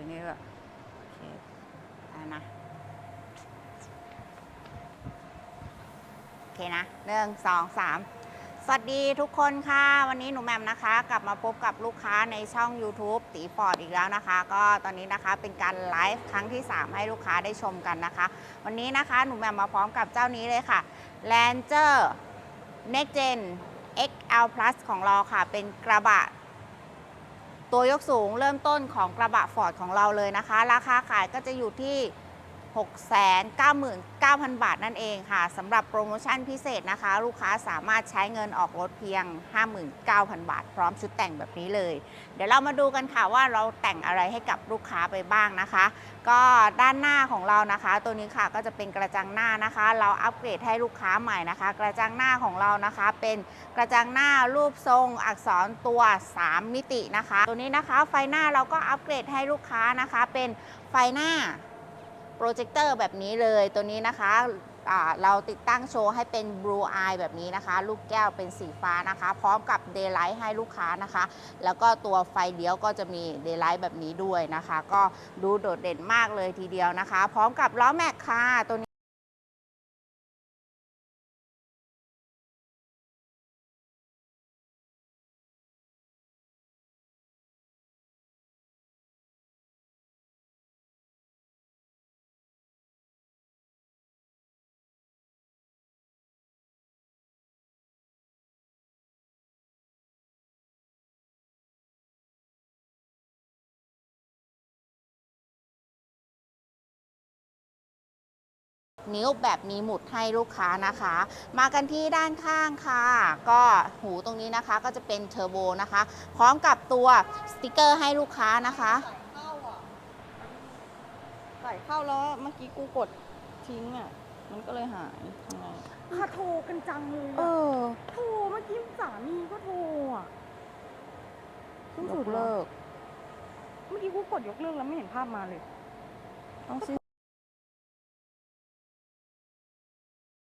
อนี่ก็โอเคได้นะโอเคนะหนึ่งสองสามสวัสดีทุกคนค่ะ วันนี้หนูแหมมนะคะ กลับมาพบกับลูกค้าในช่อง YouTube ตีฟอร์ดอีกแล้วนะคะ ก็ตอนนี้นะคะเป็นการไลฟ์ครั้งที่ 3 ให้ลูกค้าได้ชมกันนะคะ วันนี้นะคะหนูแหมมมาพร้อมกับเจ้านี้เลยค่ะ Ranger Next Gen XL Plus ของเราค่ะ เป็นกระบะ ตัวยกสูงเริ่มต้นของกระบะฟอร์ดของเราเลยนะคะ ราคาขายก็จะอยู่ที่ 699,000 บาทนั่นเองค่ะสำหรับโปรโมชั่นพิเศษนะคะ ลูกค้าสามารถใช้เงินออกรถเพียง 59,000 บาท พร้อมชุดแต่งแบบนี้เลย เดี๋ยวเรามาดูกันค่ะว่าเราแต่งอะไรให้กับลูกค้าไปบ้างนะคะ ก็ด้านหน้าของเรานะคะ ตัวนี้ค่ะก็จะเป็นกระจังหน้านะคะ เราอัปเกรดให้ลูกค้าใหม่นะคะ กระจังหน้าของเรานะคะ เป็นกระจังหน้ารูปทรงอักษรตัว 3 มิตินะคะ ตัวนี้นะคะไฟหน้าเราก็อัปเกรดให้ลูกค้านะคะ เป็นไฟหน้า โปรเจคเตอร์แบบนี้เลยตัวนี้นะคะเราติดตั้งโชว์ให้เป็น Blue Eye แบบนี้นะคะ ลูกแก้วเป็นสีฟ้านะคะ พร้อมกับ Daylight ให้ลูกค้านะคะ แล้วก็ตัวไฟเลี้ยวก็จะมี Daylight แบบนี้ด้วยนะคะ ก็ดูโดดเด่นมากเลยทีเดียวนะคะ พร้อมกับล้อแม็กค่ะตัวนี้ นิ้วแบบมีหมุดให้ลูกค้านะคะ มากันที่ด้านข้างค่ะ ก็หูตรงนี้นะคะก็จะเป็นเทอร์โบนะคะ พร้อมกับตัวสติกเกอร์ให้ลูกค้านะคะ ใส่เข้าแล้วเมื่อกี้กูกดทิ้งอะ มันก็เลยหายทำไงค่ะโทรกันจังเลยเออะอโทรเมื่อกี้สามีก็โทรอะเพิ่งยสุกดเลิก เมื่อกี้กูกดยกเลิกแล้วไม่เห็นภาพมาเลย ต้องสิ